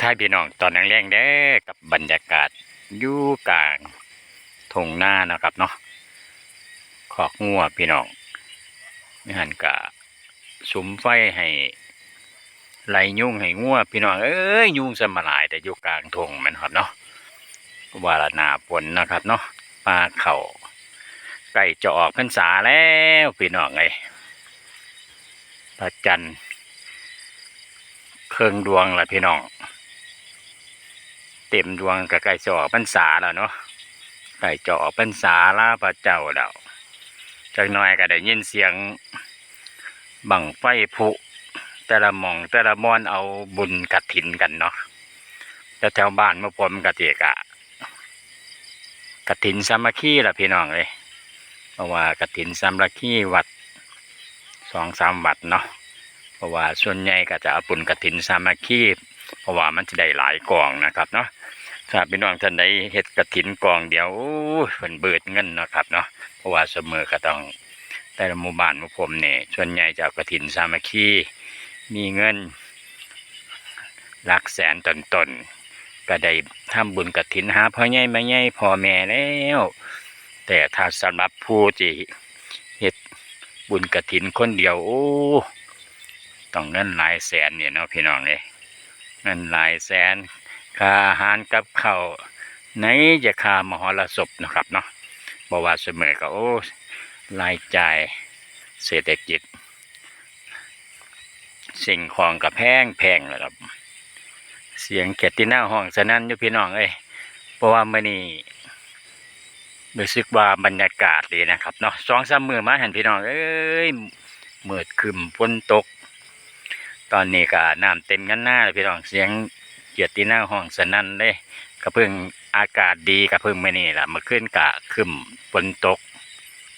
ทายพี่น้องตอนแรงๆเด้กับบรรยากาศยู่กลางทงหน้านะครับเนาะขอกงัวพี่น้องนี่หันกะสุมไฟให้ไลยุ่งให้งัวพี่น้องเอ้ยยุ่งสมาหลายแต่อยู่กลางทงมันครับเนาะวาลนาฝนนะครับเนาะปลาเข่าใกล้จะออกพรรษาแล้วพี่น้องไงพระจันทร์เครื่องดวงละพี่น้อง เต็มดวงกับไก่จะออกพรรษาแล้วเนาะไก่จะออกพรรษาลาพระเจ้าแล้วจากน้อยก็ได้ยินเสียงบังไฟผุแต่ละมองแต่ละมอนเอาบุญกระถินกันเนาะแต่แถวบ้านเมื่อผมกะเตกะกระถินสามัคคีล่ะพี่น้องเลยเพราะว่ากระถินสามัคคีวัดสองสามวัดเนาะเพราะว่าส่วนใหญ่ก็จะเอาบุญกระถินสามัคคี เพราะว่ามันจะได้หลายกองนะครับเนาะถ้าพี่น้องท่านใดเฮ็ดกระถินกองเดียวเพิ่นเบิดเงินนะครับเนาะเพราะว่าเสมอก็ต้องแต่ละหมู่บ้านหมู่ผมเนี่ยส่วนใหญ่จะเอากระถินสามัคคีมีเงินหลักแสนตนตนๆก็ได้ทำบุญกระถินหาพ่อใหญ่แม่ใหญ่พ่อแม่แล้วแต่ถ้าสำหรับผู้ที่เฮ็ดบุญกระถินคนเดียวโอ้ต้องเงินหลายแสนเนี่ยเนาะพี่น้องเลย เงินหลายแสนค่าอาหารกับข้าวไหนจะค่ามหรสพนะครับเนาะบอกว่าเสมอก็โอ้รายจ่ายเศรษฐกิจ สิ่งของกับแพงแพงเลยครับ เสียงเกียรติหน้าห้องสนั่นอยู่พี่น้องเอ้ยเพราะว่ามื่อนี้รู้สึกว่าบรรยากาศดีนะครับเนาะสองสามมือมาเห็นพี่น้องเอ้ยมืดครึมฝนตก ตอนนี้ก็น้ำเต็มกันหน้าเลยพี่น้องเสียงเกียรติหน้าห้องสนั่นเลยก็เพิ่งอากาศดีก็เพิ่งไม่นี้แหละมื่อคืนกะครึมฝนตก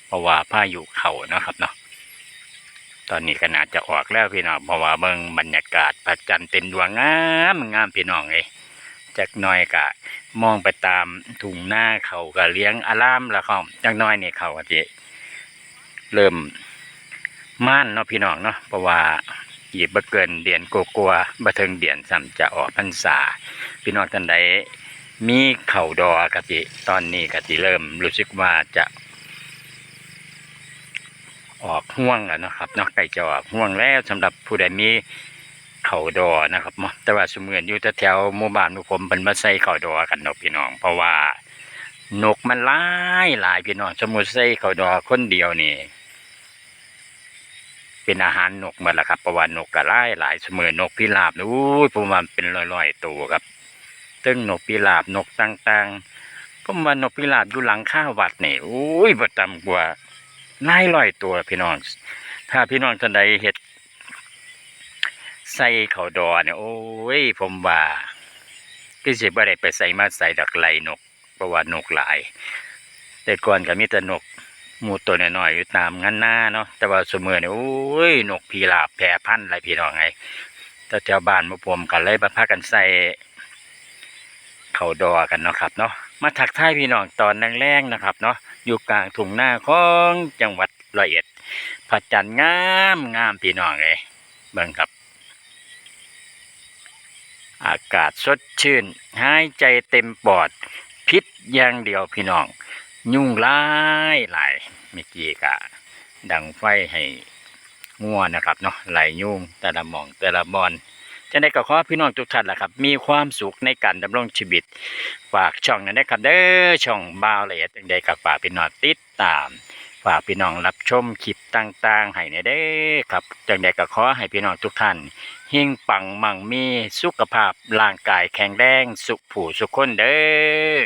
เพราะว่าพายุเข่านะครับเนาะตอนนี้ขนาดจะออกแล้วพี่น้องเพราะว่าเบิ่งบรรยากาศพระจันทร์เต็มดวงงามงามพี่น้องเลยจากน้อยกะมองไปตามทุ่งหน้าเขาก็เลี้ยงอารามแล้วเขาจากน้อยนี่เขาก็จะเริ่มม่านเนาะพี่น้องเนาะเพราะว่า อีกบ่เกินเดือนกลัวๆบ่ถึงเดือนซ้ำจะออกพรรษา พี่น้องท่านใดมีเข่าดอกะจิตอนนี้กะจิเริ่มรู้สึกว่าจะออกห่วงแล้วนะครับเนอกไก่จะออกห่วงแล้วสำหรับผู้ใดมีเข่าดอนะครับเนาะแต่ว่าสมเมือนอยู่แถวหมู่บ้านของผมเป็นมาใส่เข่าดอกันเนาะพี่น้อง เพราะว่านกมันหลายหลายพี่น้องสมมุติใส่เข่าดอคนเดียวนี่ เป็นอาหารนกหมดละครับเพระว่านกก็หลายหลายเสมอนกพิราบนู้ยประมาณเป็นร้อยๆตัวครับตึ้งนกพิราบนกต่างๆผมานกพิราบอยู่หลังข้าวัดนี่อุ้ยประจำกว่าหลายร้อยตัวพี่น้อง ถ้าพี่น้องท่านใดเฮ็ดใส่เขาวดอเนี่ยโอ้ยผมว่าก็สิบ่ได้ไปใส่มาใส่ดักไหลนก เพราะว่านกหลาย แต่ก่อนก็มีแต่นก มูตัวน้อยๆอยู่ตามงั้นหน้าเนาะแต่ว่าสมือเนี่ยโอ้ยนกพีราบแพร่พันธุ์อะไรพี่น้องไงแต่แถวบ้านมาผมกันเลยมาพากันใส่เข่าดอกันเนาะครับเนาะมาถักท้ายพี่น้องตอนแรงๆนะครับเนาะอยู่กลางทุ่งนาของจังหวัดร้อยเอ็ดพระจันงามงามพี่น้องเลยเบิ่งครับ อากาศสดชื่นหายใจเต็มปอดพิษอย่างเดียวพี่น้อง ยุ่งหลายหลายเมื่อกี้กะดังไฟให้งัวนะครับเนาะไหลยุ่งแต่ละมองแต่ละบอนจะได้ก็ขอพี่น้องทุกท่านแหละครับ มีความสุขในการดำรงชีวิต ฝากช่องนั้นนะครับเด้อช่องบ่าวละเอียดจังใดกับฝากพี่น้องติดตาม ฝากพี่น้องรับชมคลิปต่างๆ ให้ในเด้อครับจังใดก็ขอให้พี่น้องทุกท่านเฮงปังมั่งมีสุขภาพร่างกายแข็งแรงสุขผู้สุขคนเด้อ